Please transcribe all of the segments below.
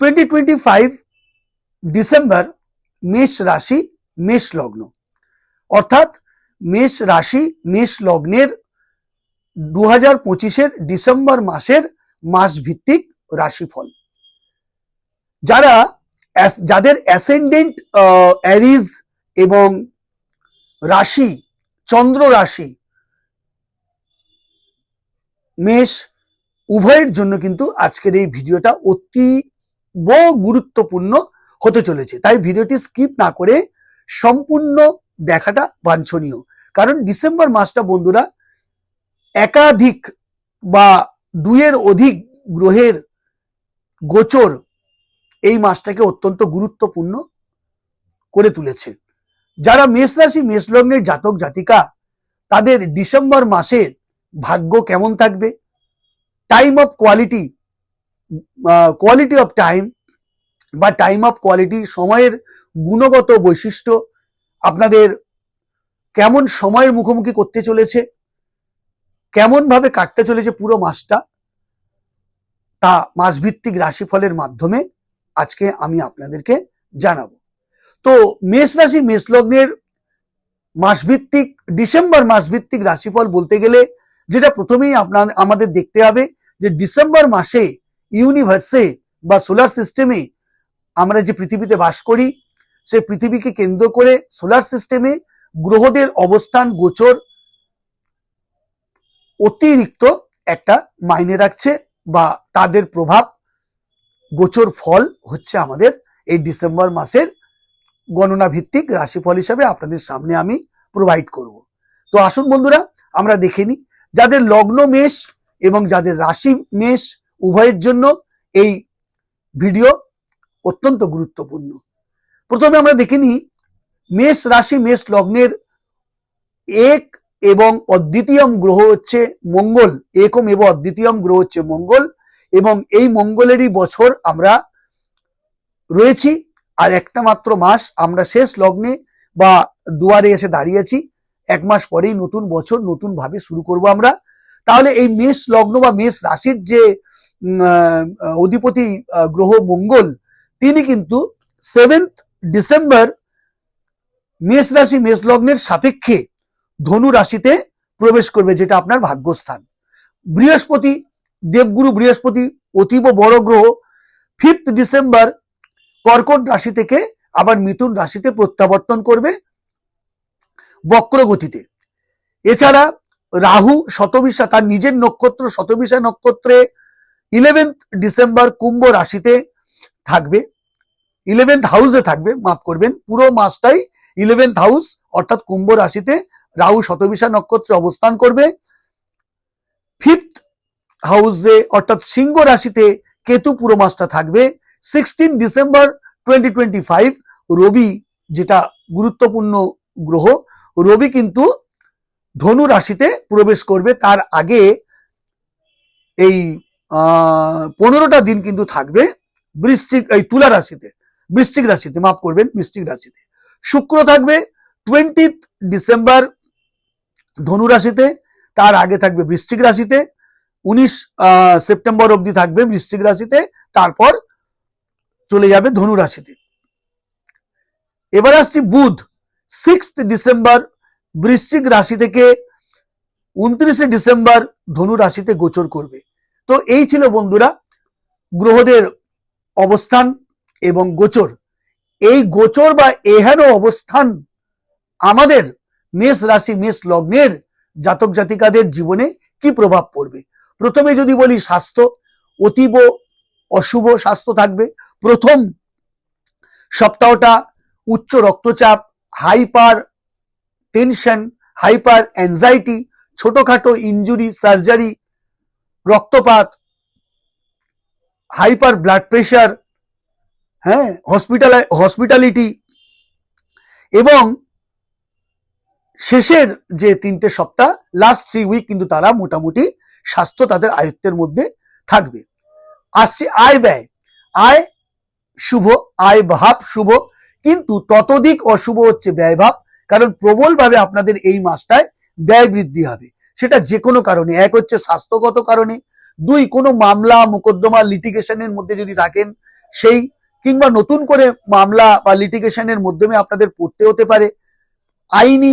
Twenty twenty five December মেষ রাশি, মেষ লগ্ন। অর্থাৎ মেষ রাশি, মেষ লগ্নের দু হাজার পঁচিশের ডিসেম্বর মাসের মাস ভিত্তিক রাশিফল। যারা যাদের অ্যাসেন্ডেন্ট অ্যারিজ এবং রাশি, চন্দ্র রাশি, মেষ উভয়ের জন্য কিন্তু আজকের এই ভিডিওটা অতীব গুরুত্বপূর্ণ হতে চলেছে। তাই ভিডিওটি স্কিপ না করে সম্পূর্ণ দেখাটা বাঞ্ছনীয়। কারণ ডিসেম্বর মাসটা বন্ধুরা একাধিক বা দুইয়ের অধিক গ্রহের গোচর এই মাসটাকে অত্যন্ত গুরুত্বপূর্ণ করে তুলেছে। যারা মেষ রাশি, মেষ লগ্নের জাতক, জাতিকা, তাদের ডিসেম্বর মাসের ভাগ্য কেমন থাকবে? Time of quality quality of time বা টাইম অফ কোয়ালিটি সময়ের গুণগত বৈশিষ্ট্য আপনাদের কেমন সময়ের মুখোমুখি করতে চলেছে, কেমন ভাবে কাটতে চলেছে পুরো মাসটা, তা মাসভিত্তিক রাশিফলের মাধ্যমে আজকে আমি আপনাদেরকে জানাব। তো মেষ রাশি, মেষ লগ্নের মাসভিত্তিক, ডিসেম্বর মাসভিত্তিক রাশিফল বলতে গেলে যেটা প্রথমেই আপনার আমাদের দেখতে হবে যে ডিসেম্বর মাসে ইউনিভার্সে বা সোলার সিস্টেমে আমরা যে পৃথিবীতে বাস করি, সেই পৃথিবীকে কেন্দ্র করে সোলার সিস্টেমে গ্রহদের অবস্থান গোচর অতিরিক্ত একটা মাইনে রাখছে বা তাদের প্রভাব গোচর ফল হচ্ছে আমাদের এই ডিসেম্বর মাসের গণনা ভিত্তিক রাশিফল হিসাবে আপনাদের সামনে আমি প্রোভাইড করব। তো আসুন বন্ধুরা, আমরা দেখে নিই, যাদের লগ্ন মেষ এবং যাদের রাশি মেষ উভয়ের জন্য এই ভিডিও অত্যন্ত গুরুত্বপূর্ণ। প্রথমে আমরা দেখে নিই, মেষ রাশি মেষ লগ্নের এক এবং অদ্বিতীয়ম গ্রহ হচ্ছে মঙ্গল। একম এবং অদ্বিতীয়ম গ্রহ হচ্ছে মঙ্গল এবং এই মঙ্গলেরই বছর আমরা রয়েছি আর একটা মাত্র মাস আমরা শেষ লগ্নে বা দুয়ারে এসে দাঁড়িয়েছি এক মাস পরেই নতুন বছর নতুন ভাবে শুরু করব আমরা। তাহলে এই মেষ লগ্ন বা মেষ রাশির যে অধিপতি গ্রহ মঙ্গল, তিনি কিন্তু সেভেন্থ ডিসেম্বর মেষ রাশি, মেষ লগ্নের সাপেক্ষে ধনু রাশিতে প্রবেশ করবে, যেটা আপনার ভাগ্যস্থান। বৃহস্পতি, দেবগুরু বৃহস্পতি, অতীব বড় গ্রহ ফিফথ ডিসেম্বর কর্কট রাশি থেকে আবার মিথুন রাশিতে প্রত্যাবর্তন করবে বক্র গতিতে এছাড়া রাহু শতবিশা, তার নিজের নক্ষত্র শতবিশা নক্ষত্রে ইলেভেন্থ ডিসেম্বর কুম্ভ রাশিতে থাকবে। ইলেভেন্থ হাউসে থাকবে, মাফ করবেন। পুরো মাসটাই ইলেভেন্থ হাউস, অর্থাৎ কুম্ভ রাশিতে রাহু শতবিশা নক্ষত্রে অবস্থান করবে। ফিফথ হাউসে, অর্থাৎ সিংহ রাশিতে কেতু পুরো মাসটা থাকবে। Sixteen December twenty twenty five রবি যেটা গুরুত্বপূর্ণ গ্রহ, রবি কিন্তু ধনু রাশিতে প্রবেশ করবে। তার আগে এই পনেরোটা দিন কিন্তু থাকবে বৃশ্চিক, এই তুলা রাশিতে। বৃশ্চিক রাশিতে, মাফ করবেন, বৃশ্চিক রাশিতে। শুক্র থাকবে টোয়েন্টিথ ডিসেম্বর ধনু রাশিতে, তার আগে থাকবে বৃশ্চিক রাশিতে, উনিশ সেপ্টেম্বর অবধি থাকবে বৃশ্চিক রাশিতে, তারপর চলে যাবে ধনু রাশিতে। এবার আসছি বুধ সিক্স ডিসেম্বর বৃশ্চিক রাশি থেকে উনত্রিশে ডিসেম্বর ধনু রাশিতে গোচর করবে। তো এই ছিল বন্ধুরা গ্রহদের অবস্থান এবং গোচর। এই গোচর বা এহেন অবস্থান আমাদের মেষ রাশি, মেষ লগ্নের জাতক জাতিকাদের জীবনে কি প্রভাব পড়বে? প্রথমে যদি বলি স্বাস্থ্য, অতীব অশুভ স্বাস্থ্য থাকবে। প্রথম সপ্তাহটা উচ্চ রক্তচাপ, হাইপার টেনশন, হাইপার অ্যাংজাইটি, ছোটখাটো ইনজুরি, সার্জারি রক্তপাত, হাইপার ব্লাড প্রেশার হ্যাঁ হসপিটাল, হসপিটালিটি এবং শেষের যে তিনটে সপ্তাহ লাস্ট থ্রি উইক কিন্তু তারা মোটামুটি স্বাস্থ্য তাদের আয়ত্তের মধ্যে থাকবে। আসছে আয় ব্যয়। আয় শুভ, আয় ভাব শুভ, কিন্তু ততোধিক অশুভ হচ্ছে ব্যয় ভাব, কারণ প্রবলভাবে আপনাদের এই মাসটায় ব্যয় বৃদ্ধি হবে। সেটা যে কোনো কারণে। এক হচ্ছে স্বাস্থ্যগত কারণে। দুই, কোনো মামলা, মোকদ্দমা লিটিগেশনের মধ্যে যদি থাকেন, সেই কিংবা নতুন করে মামলা বা লিটিগেশনের মাধ্যমে আপনাদের পড়তে হতে পারে। আইনি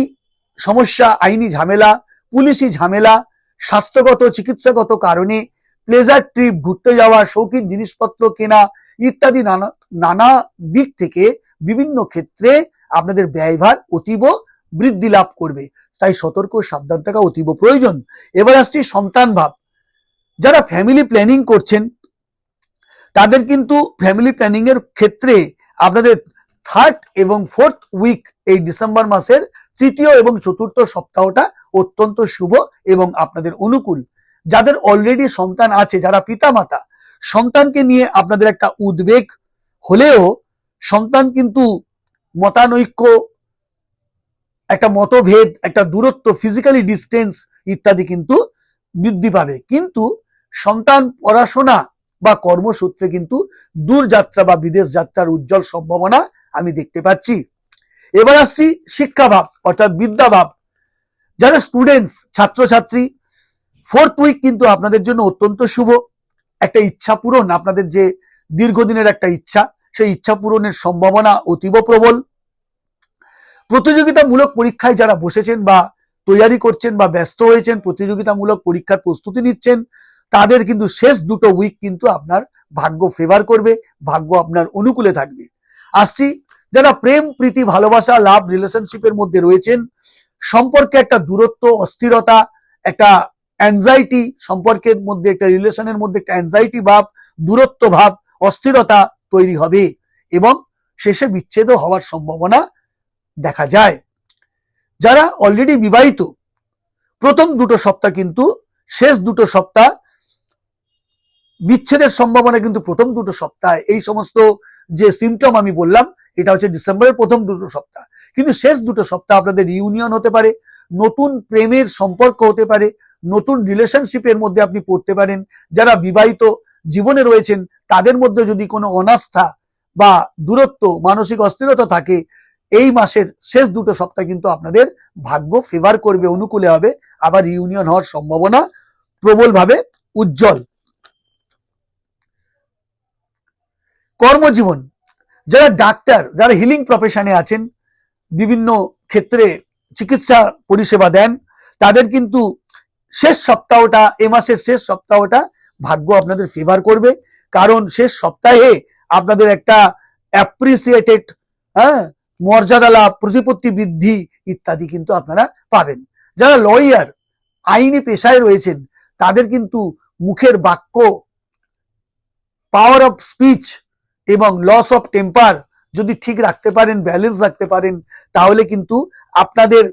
সমস্যা, আইনি ঝামেলা, পুলিশি ঝামেলা, স্বাস্থ্যগত, চিকিৎসাগত কারণে প্লেজার ট্রিপ ঘুরতে যাওয়া, শৌখিন জিনিসপত্র কেনা ইত্যাদি নানা নানা দিক থেকে বিভিন্ন ক্ষেত্রে আপনাদের ব্যয়ভার অতীব বৃদ্ধি লাভ করবে। তাই সতর্ক সাবধান থাকা অতীব প্রয়োজন। এবার আসছি সন্তান ভাব। যারা ফ্যামিলি প্ল্যানিং করছেন, তাদের কিন্তু ফ্যামিলি প্ল্যানিং এর ক্ষেত্রে আপনাদের থার্ড এবং ফোর্থ উইক এই ডিসেম্বর মাসের তৃতীয় এবং চতুর্থ সপ্তাহটা অত্যন্ত শুভ এবং আপনাদের অনুকূল। যাদের অলরেডি সন্তান আছে, যারা পিতামাতা, সন্তানকে নিয়ে আপনাদের একটা উদ্বেগ হলেও সন্তান কিন্তু মতানৈক্য একটা মতভেদ, একটা দূরত্ব ফিজিক্যালি ডিস্টেন্স ইত্যাদি কিন্তু বৃদ্ধি পাবে। কিন্তু সন্তান পড়াশোনা বা কর্মসূত্রে কিন্তু দূর যাত্রা বা বিদেশ যাত্রার উজ্জ্বল সম্ভাবনা আমি দেখতে পাচ্ছি। এবার আসছি শিক্ষাভাব অর্থাৎ বিদ্যাভাব যারা স্টুডেন্টস ছাত্রছাত্রী ফোর্থ উইক কিন্তু আপনাদের জন্য অত্যন্ত শুভ। একটা ইচ্ছা পূরণ, আপনাদের যে দীর্ঘদিনের একটা ইচ্ছা, সেই ইচ্ছা পূরণের সম্ভাবনা অতীব প্রবল। প্রতিযোগিতামূলক পরীক্ষায় যারা বসেছেন বা তৈয়ারি করছেন বা ব্যস্ত হয়েছেন, প্রতিযোগিতামূলক পরীক্ষার প্রস্তুতি নিচ্ছেন, তাদের কিন্তু শেষ দুটো উইক কিন্তু আপনার ভাগ্য ফেভার করবে, ভাগ্য আপনার অনুকূলে থাকবে। আসছি, যারা প্রেম, প্রীতি, ভালোবাসা লাভ রিলেশনশিপের মধ্যে রয়েছেন, সম্পর্কে একটা দূরত্ব, অস্থিরতা, একটা অ্যাংজাইটি সম্পর্কের মধ্যে একটা রিলেশনের মধ্যে একটা অ্যাংজাইটি ভাব, দূরত্ব ভাব, অস্থিরতা তৈরি হবে এবং শেষে বিচ্ছেদও হওয়ার সম্ভাবনা দেখা যায়। যারা অলরেডি বিবাহিত, প্রথম দুটো সপ্তাহ কিন্তু, শেষ দুটো সপ্তাহ, বিচ্ছেদের সম্ভাবনা কিন্তু প্রথম দুটো সপ্তাহে। এই সমস্ত যে সিমটম আমি বললাম, এটা হচ্ছে ডিসেম্বরের প্রথম দুটো সপ্তাহ। কিন্তু শেষ দুটো সপ্তাহ আপনাদের ইউনিয়ন হতে পারে, নতুন প্রেমের সম্পর্ক হতে পারে, নতুন রিলেশনশিপের মধ্যে আপনি পড়তে পারেন। যারা বিবাহিত জীবনে রয়েছেন, তাদের মধ্যে যদি কোনো অনাস্থা বা দূরত্ব, মানসিক অস্থিরতা থাকে এই মাসের শেষ দুটো সপ্তাহ কিন্তু আপনাদের ভাগ্য ফেভার করবে, অনুকূলে হবে। আবার ইউনিয়ন হওয়ার সম্ভাবনা প্রবলভাবে উজ্জ্বল। কর্মজীবন, যারা ডাক্তার, যারা হিলিং প্রফেশনে আছেন, বিভিন্ন ক্ষেত্রে চিকিৎসা পরিষেবা দেন, তাদের কিন্তু শেষ সপ্তাহটা, এ মাসের শেষ সপ্তাহটা ভাগ্য আপনাদের ফেভার করবে। কারণ শেষ সপ্তাহে আপনাদের একটা অ্যাপ্রিসিয়েটেড হ্যাঁ মর্যাদা লাভ, প্রতিপত্তি বৃদ্ধি ইত্যাদি কিন্তু আপনারা পাবেন। যারা লয়ার আইনি পেশায় রয়েছেন, তাদের কিন্তু মুখের বাক্য পাওয়ার অফ স্পিচ এবং লস অফ টেম্পার যদি ঠিক রাখতে পারেন ব্যালেন্স রাখতে পারেন, তাহলে কিন্তু আপনাদের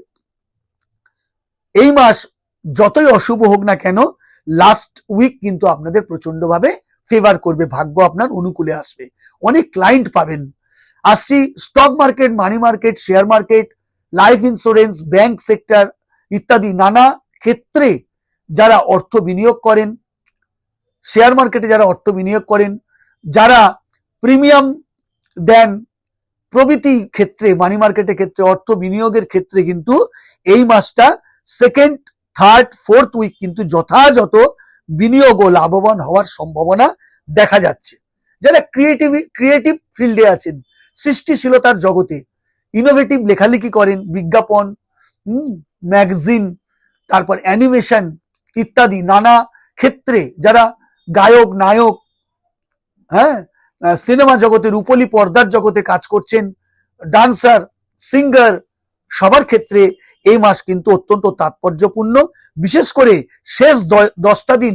এই মাস যতই অশুভ হোক না কেন লাস্ট উইক কিন্তু আপনাদের প্রচন্ডভাবে ফেভার করবে, ভাগ্য আপনার অনুকূলে আসবে। অনেক ক্লায়েন্ট পাবেন আসছি stock market money market share market life insurance bank sector ইত্যাদি নানা ক্ষেত্রে যারা অর্থ বিনিয়োগ করেন শেয়ার মার্কেটে যারা অর্থ বিনিয়োগ করেন, যারা প্রিমিয়াম দেন, প্রভৃতি ক্ষেত্রে মানি মার্কেটের ক্ষেত্রে, অর্থ বিনিয়োগের ক্ষেত্রে কিন্তু এই মাসটা সেকেন্ড থার্ড ফোর্থ উইক কিন্তু যথাযথ বিনিয়োগ ও লাভবান হওয়ার সম্ভাবনা দেখা যাচ্ছে। যারা ক্রিয়েটিভ ক্রিয়েটিভ ফিল্ডে আছেন সৃষ্টিশীলতার জগতে। ইনোভেটিভ লেখালেখি করেন, বিজ্ঞাপন ম্যাগাজিন তারপর অ্যানিমেশন ইত্যাদি নানা ক্ষেত্রে যারা গায়ক, নায়ক হ্যাঁ সিনেমা জগতে, রূপলি পর্দার জগতে কাজ করছেন ডান্সার সিঙ্গার সবার ক্ষেত্রে এই মাস কিন্তু অত্যন্ত তাৎপর্যপূর্ণ। বিশেষ করে শেষ দশটা দিন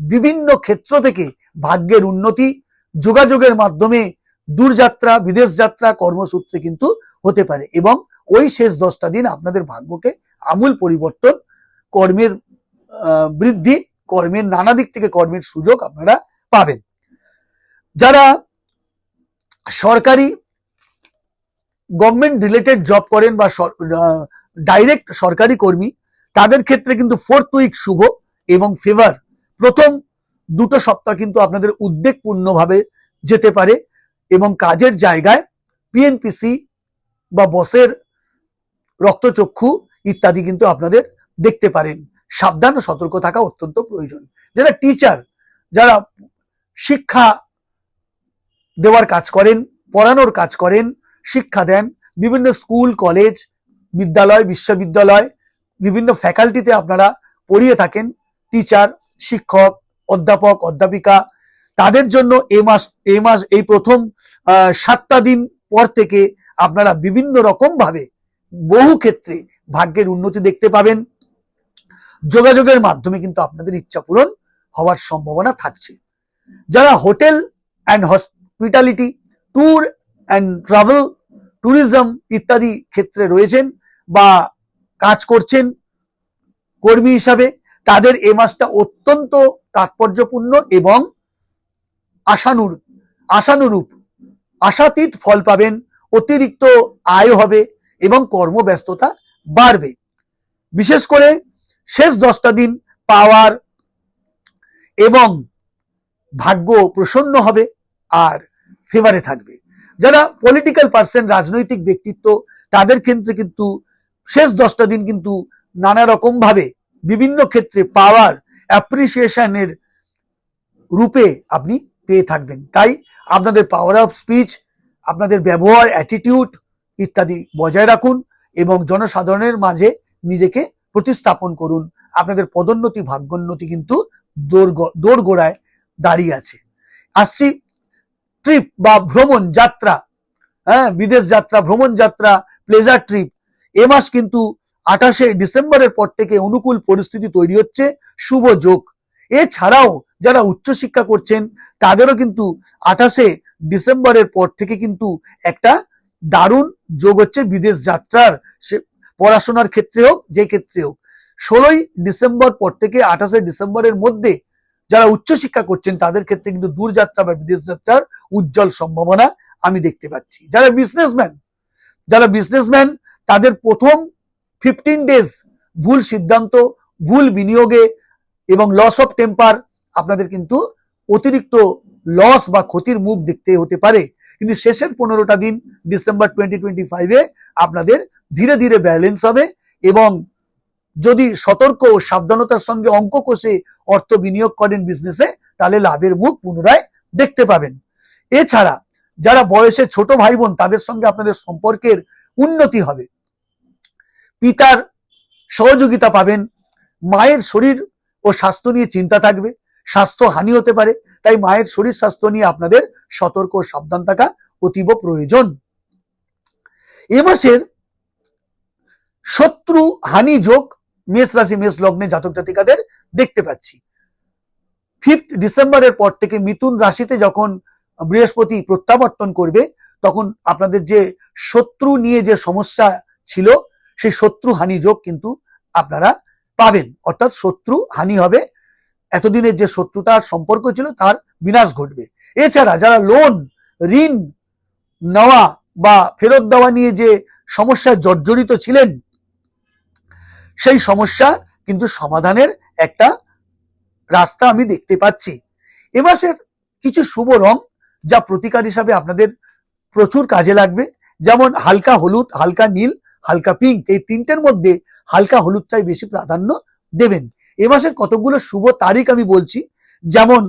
বিভিন্ন ক্ষেত্র থেকে ভাগ্যের উন্নতি, যোগাযোগের মাধ্যমে দূরযাত্রা, বিদেশ যাত্রা কর্মসূত্রে কিন্তু হতে পারে এবং ওই শেষ দশটা দিন আপনাদের ভাগ্যকে আমূল পরিবর্তন, কর্মের বৃদ্ধি, কর্মের নানা দিক থেকে কর্মের সুযোগ আপনারা পাবেন। যারা সরকারি গভর্নমেন্ট রিলেটেড জব করেন বা ডাইরেক্ট সরকারি কর্মী, তাদের ক্ষেত্রে কিন্তু ফোর্থ উইক শুভ এবং ফেভার প্রথম দুটো সপ্তাহ কিন্তু আপনাদের উদ্বেগপূর্ণভাবে যেতে পারে। এবং কাজের জায়গায় পিএনপিসি বা বসের রক্তচক্ষু ইত্যাদি কিন্তু আপনাদের দেখতে পারেন। সাবধান ও সতর্ক থাকা অত্যন্ত প্রয়োজন। যারা টিচার যারা শিক্ষা দেওয়ার কাজ করেন, পড়ানোর কাজ করেন, শিক্ষা দেন, বিভিন্ন স্কুল, কলেজ, বিদ্যালয়, বিশ্ববিদ্যালয়, বিভিন্ন ফ্যাকাল্টিতে আপনারা পড়িয়ে থাকেন টিচার শিক্ষক, অধ্যাপক, অধ্যাপিকা তাদের জন্য এই মাস এই মাস, এই প্রথম সাতটা দিন পর থেকে আপনারা বিভিন্ন রকম ভাবে বহু ক্ষেত্রে ভাগ্যের উন্নতি দেখতে পাবেন। যোগাযোগের মাধ্যমে কিন্তু আপনাদের ইচ্ছা পূরণ হওয়ার সম্ভাবনা থাকছে। যারা hotel and hospitality, tour and travel, tourism ইত্যাদি ক্ষেত্রে রয়েছেন বা কাজ করছেন কর্মী হিসাবে, তাদের এ মাসটা অত্যন্ত তাৎপর্যপূর্ণ এবং আশানুর, আশানুরূপ। আশাতীত ফল পাবেন, অতিরিক্ত আয় হবে এবং কর্মব্যস্ততা বাড়বে। বিশেষ করে শেষ দশটা দিন পাওয়ার এবং ভাগ্য প্রসন্ন হবে আর ফেভারে থাকবে। যারা পলিটিক্যাল পার্সন রাজনৈতিক ব্যক্তিত্ব, তাদের ক্ষেত্রে কিন্তু শেষ দশটা দিন কিন্তু নানা রকম ভাবে বিভিন্ন ক্ষেত্রে পাওয়ার অ্যাপ্রিসিয়েশনের রূপে আপনি পেয়ে থাকবেন। তাই আপনাদের পাওয়ার অফ স্পিচ আপনাদের ব্যবহার অ্যাটিটিউড ইত্যাদি বজায় রাখুন এবং জনসাধারণের মাঝে নিজেকে প্রতিস্থাপন করুন। আপনাদের পদোন্নতি, ভাগ্যোন্নতি কিন্তু দোর- দোরগোড়ায় দাঁড়িয়ে আছে। আসছি ট্রিপ বা ভ্রমণ যাত্রা। হ্যাঁ বিদেশ যাত্রা, ভ্রমণ যাত্রা প্লেজার ট্রিপ এ মাস কিন্তু আঠাশে ডিসেম্বরের পর থেকে অনুকূল পরিস্থিতি তৈরি হচ্ছে। শুভ যোগ। এছাড়াও যারা উচ্চশিক্ষা করছেন, তাদেরও কিন্তু আঠাশে ডিসেম্বরের পর থেকে কিন্তু একটা দারুণ যোগ হচ্ছে বিদেশ যাত্রার সে পড়াশোনার ক্ষেত্রে হোক, যে ক্ষেত্রে হোক। ষোলোই ডিসেম্বর পর থেকে আঠাশে ডিসেম্বরের মধ্যে যারা উচ্চশিক্ষা করছেন, তাদের ক্ষেত্রে কিন্তু দূরযাত্রা বা বিদেশ যাত্রার উজ্জ্বল সম্ভাবনা আমি দেখতে পাচ্ছি। যারা বিজনেসম্যান যারা বিজনেসম্যান তাদের প্রথম ফিফটিন ডেজ ভুল সিদ্ধান্ত, ভুল বিনিয়োগে এবং লস অফ টেম্পার আপনাদের কিন্তু অতিরিক্ত লস বা ক্ষতির মুখ দেখতে হতে পারে। কিন্তু শেষের পনেরোটা দিন ডিসেম্বর টোয়েন্টি টোয়েন্টি ফাইভে আপনাদের ধীরে ধীরে ব্যালেন্স হবে এবং যদি সতর্ক ও সাবধানতার সঙ্গে অঙ্ক কষে অর্থ বিনিয়োগ করেন বিজনেসে তাহলে লাভের মুখ পুনরায় দেখতে পাবেন। এছাড়া যারা বয়সে ছোট ভাই বোন তাদের সঙ্গে আপনাদের সম্পর্কের উন্নতি হবে। পিতার সহযোগিতা পাবেন, মায়ের শরীর ও স্বাস্থ্য নিয়ে চিন্তা থাকবে, স্বাস্থ্য হানি হতে পারে, তাই মায়ের শরীর স্বাস্থ্য নিয়ে আপনাদের সতর্ক ও সাবধান থাকা অতীব প্রয়োজন। এ মাসের শত্রু হানি যোগ মেষ রাশি, মেষ লগ্নে জাতক জাতিকাদের দেখতে পাচ্ছি। ফিফথ ডিসেম্বরের পর থেকে মিথুন রাশিতে যখন বৃহস্পতি প্রত্যাবর্তন করবে, তখন আপনাদের যে শত্রু নিয়ে যে সমস্যা ছিল, সেই শত্রু হানি যোগ কিন্তু আপনারা পাবেন। অর্থাৎ শত্রু হানি হবে। এতদিনের যে শত্রুতার সম্পর্ক ছিল, তার বিনাশ ঘটবে। এছাড়া যারা লোন ঋণ নেওয়া বা ফেরত দেওয়া নিয়ে যে সমস্যায় জর্জরিত ছিলেন, সেই সমস্যা কিন্তু সমাধানের একটা রাস্তা আমি দেখতে পাচ্ছি। এ মাসের কিছু শুভ রং যা প্রতিকার হিসাবে আপনাদের প্রচুর কাজে লাগবে। যেমন হালকা হলুদ, হালকা নীল হালকা পিঙ্ক এই তিনটের মধ্যে হালকা হলুদটাই বেশি প্রাধান্য দেবেন। এ মাসের কতগুলো শুভ তারিখ আমি বলছি, যেমন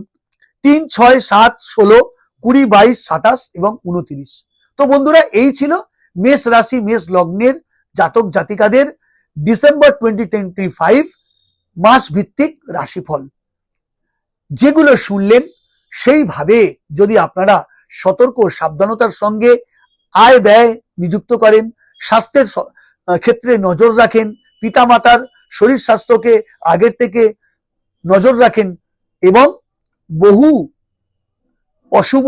তিন, ছয়, সাত, ষোলো, কুড়ি, বাইশ, সাতাশ এবং উনত্রিশ। তো বন্ধুরা, এই ছিল মেষ রাশি, মেষ লগ্নের জাতক জাতিকাদের ডিসেম্বর টোয়েন্টি টোয়েন্টি ফাইভ মাস ভিত্তিক রাশিফল। যেগুলো শুনলেন, সেইভাবে যদি আপনারা সতর্ক সাবধানতার সঙ্গে আয় ব্যয় নিযুক্ত করেন স্বাস্থ্যের ক্ষেত্রে নজর রাখেন, পিতামাতার শরীর স্বাস্থ্যকে আগের থেকে নজর রাখেন এবং বহু অশুভ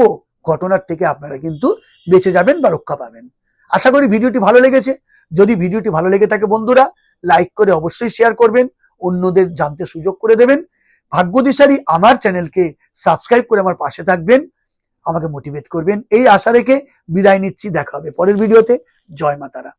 ঘটনার থেকে আপনারা কিন্তু বেঁচে যাবেন বা রক্ষা পাবেন। আশা করি ভিডিওটি ভালো লেগেছে। যদি ভিডিওটি ভালো লেগে থাকে বন্ধুরা, লাইক করে অবশ্যই শেয়ার করবেন, অন্যদের জানতে সুযোগ করে দেবেন। ভাগ্যদিশালী আমার চ্যানেলকে সাবস্ক্রাইব করে আমার পাশে থাকবেন, আমাকে মোটিভেট করবেন। এই আশা রেখে বিদায় নিচ্ছি, দেখা হবে পরের ভিডিওতে। জয় মাতারা